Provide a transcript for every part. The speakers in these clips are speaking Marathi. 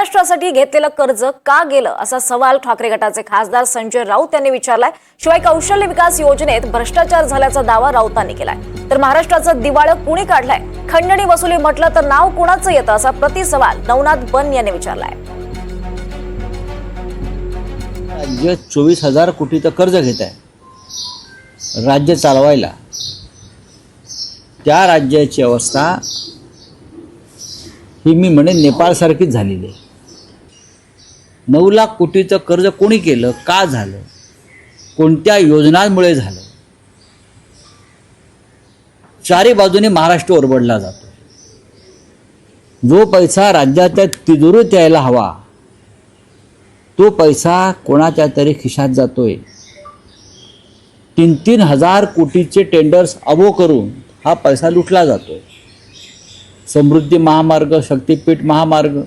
महाराष्ट्रासाठी घेतलेलं कर्ज का गेलं असा सवाल ठाकरे गटाचे खासदार संजय राऊत यांनी विचारलाय. शिवाय कौशल्य विकास योजनेत भ्रष्टाचार झाल्याचा दावा राऊतांनी केलाय. तर महाराष्ट्राचं दिवाळं कुणी काढलाय? खंडणी वसुली म्हटलं तर नाव कुणाचं येतं असा प्रतिसवाल नवनाथ बन यांनी विचारलाय. राज्य चोवीस हजार कोटीचं कर्ज घेत आहे. राज्य चालवायला. त्या राज्याची अवस्था ही मी म्हणेन नेपाळसारखीच झालेली आहे. नऊ लाख कोटीचं कर्ज कोणी केलं? का झालं? कोणत्या योजनांमुळे झालं? चारी बाजूने महाराष्ट्र ओरबडला जातो. जो पैसा राज्याच्या तिजोरीत यायला हवा तो पैसा कोणाच्या तरी खिशात जातोय. तीन तीन हजार कोटीचे टेंडर्स अबो करून हा पैसा लुटला जातोय. समृद्धी महामार्ग शक्तीपीठ महामार्ग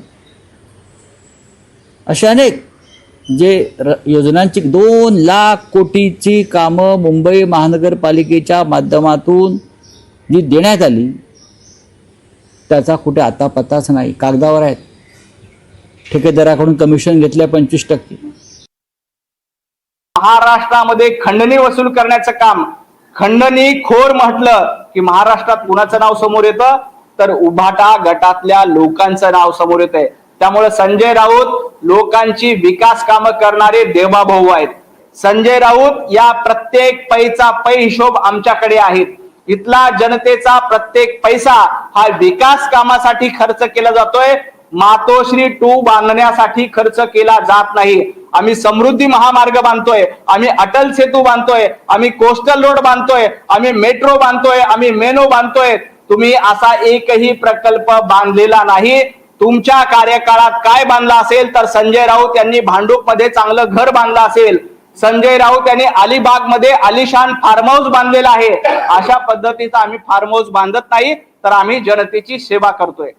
असे अनेक जे र योजनांची दोन लाख कोटीची कामं मुंबई महानगरपालिकेच्या माध्यमातून जी देण्यात आली त्याचा कुठे आता पत्ताच नाही. कागदावर आहेत. ठेकेदाराकडून कमिशन घेतल्या पंचवीस टक्के. महाराष्ट्रामध्ये खंडणी वसूल करण्याचं काम. खंडणी खोर म्हटलं की महाराष्ट्रात कुणाचं नाव समोर येतं? तर उभाटा गटातल्या लोकांचं नाव समोर येतंय. त्यामुळे संजय राऊत लोकांची विकास कामं करणारे देवाभाऊ आहेत. संजय राऊत या प्रत्येक पैचा पै हिशोब आमच्याकडे आहेत. इथला जनतेचा प्रत्येक पैसा हा विकास कामासाठी खर्च केला जातोय. मातोश्री टू बांधण्यासाठी खर्च केला जात नाही. आम्ही समृद्धी महामार्ग बांधतोय. आम्ही अटल सेतू बांधतोय. आम्ही कोस्टल रोड बांधतोय. आम्ही मेट्रो बांधतोय. आम्ही मेनो बांधतोय. तुम्ही असा एकही प्रकल्प बांधलेला नाही. तुमच्या कार्यकाळात काय बांधला असेल तर संजय राऊत यांनी भांडूपमध्ये चांगलं घर बांधलं असेल. संजय राऊत यांनी अलिबागमध्ये आलिशान फार्म हाऊस बांधलेला आहे. अशा पद्धतीचा आम्ही फार्म हाऊस बांधत नाही तर आम्ही जनतेची सेवा करतोय.